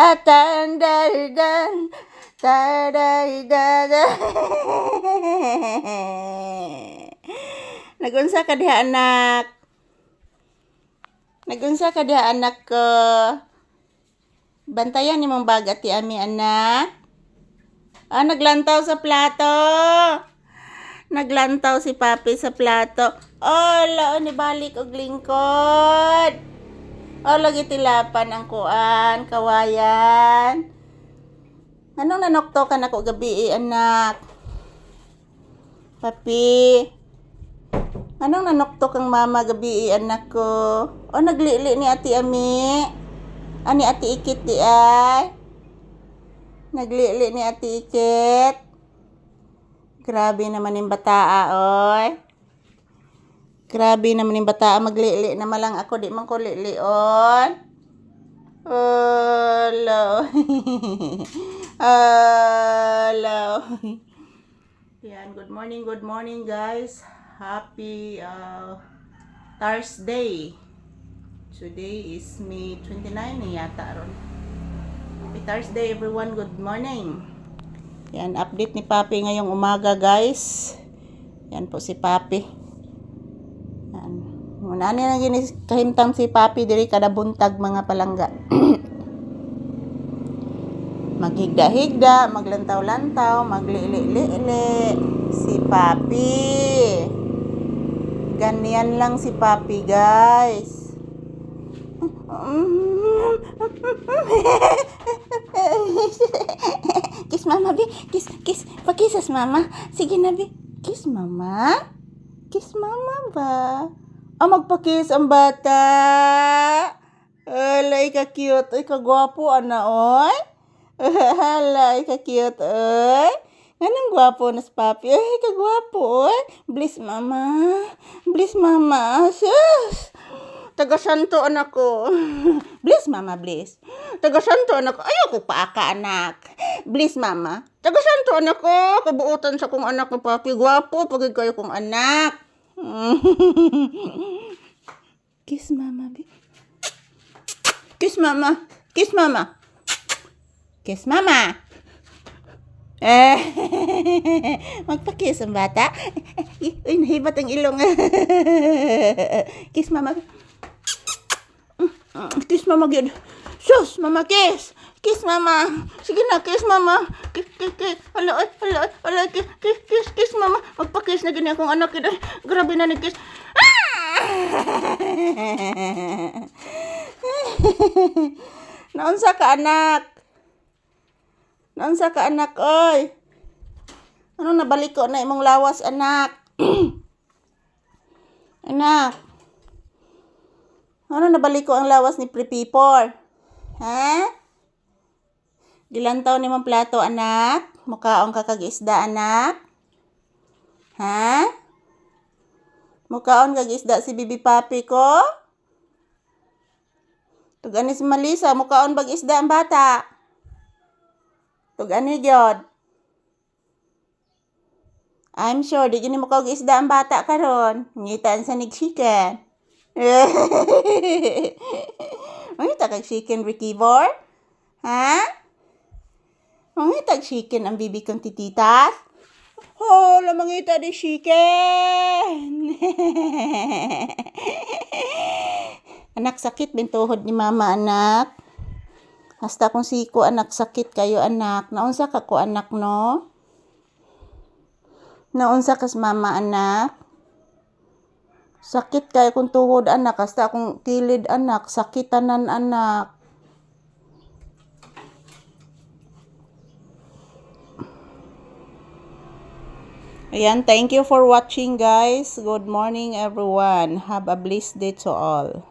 Atan dan taday dada. Nagunsa ka diha anak? Nagunsa ka diha anak ko? Bantayan ni mong bagat ti ami anak. Ah, naglantaw sa plato. Naglantaw si papi sa plato. Oh, lao ni balik og lingkod. Oh, lagi tilapan ang kuan, kawayan. Anong nanokto ka na ko gabi, eh, anak? Papi. Anong nanokto kang mama gabi, eh, anak ko? O naglili ni ati Ami? Ani ati Ikit di ay? Naglili ni ati Ikit? Grabe naman yung bataa, oy. Grabe naman yung bataa, maglili na malang ako, di man ko lilion. Hello. Hello. Yan, good morning, good morning guys. Happy uh, Thursday. Today is May 29 eh, yata ron. Happy Thursday everyone, good morning. Yan, update ni Papi ngayong umaga guys. Yan po si Papi. Yan. Muna ni na gini kahimtang si Papi diri kada buntag mga palangga. Maghigda-higda, maglantaw-lantaw, maglili-lili. Si Papi. Ganyan lang si Papi, guys. kiss mama, Bi. Kiss, kiss. Pakisas mama. Sige na, Bi. Kiss mama. Kiss mama ba? Ah, magpakiss ang bata. Alay ka cute. Ay, kagwapo, ana, oy. Alay ka cute, oy. Ganang gwapo na si Papi. Ay, kagwapo, oy. Bliss mama. Bliss mama. Sus. Taga Santo anak ko. Bliss mama, bliss. Taga Santo anak ko. Ayoko pa ka anak. Bliss mama. Taga Santo anak ko. Kabuutan sa kong anak ng papi. Gwapo pagig kong anak. Kiss mama. Kiss mama. Kiss mama. Kiss mama. Eh, magpa-kiss ang bata. Uy, ang ilong. kiss mama. Kiss mama. Sus, mama kiss. Kiss mama. Sige na, kiss mama. Kiss, kiss, kiss. Hala, ay, hala, kiss, kiss, kiss, kiss mama. Magpa-kiss na ganyan akong anak. Ay, grabe na ni-kiss. Naunsa ka anak? Naunsa ka anak oy? Ano nabalik ko na imong lawas anak? anak. Ano nabalik ko ang lawas ni Prepipor? Ha? Gilantaw ni mong plato anak? Mukaong kakagisda anak? Ha? Mukaon kagisda si Bibi Papi ko? Tugani si Malisa, mukaon bag isda ang bata. Tugani jod. I'm sure, di gini mo kog isda ang bata karon. Ngitaan sa nigsikan. Mangita kag chicken Rikivor? Ha? Mangita chicken ang bibi kong tititas? Oh, lamangita di chicken. anak sakit bintuhod ni mama anak. Hasta kung siko anak sakit kayo anak. Naunsa ka ko anak no? Naunsa kas mama anak? Sakit kayo kung tuhod anak. Hasta kung kilid anak. Sakitanan anak. Ayan, thank you for watching guys. Good morning everyone. Have a blessed day to all.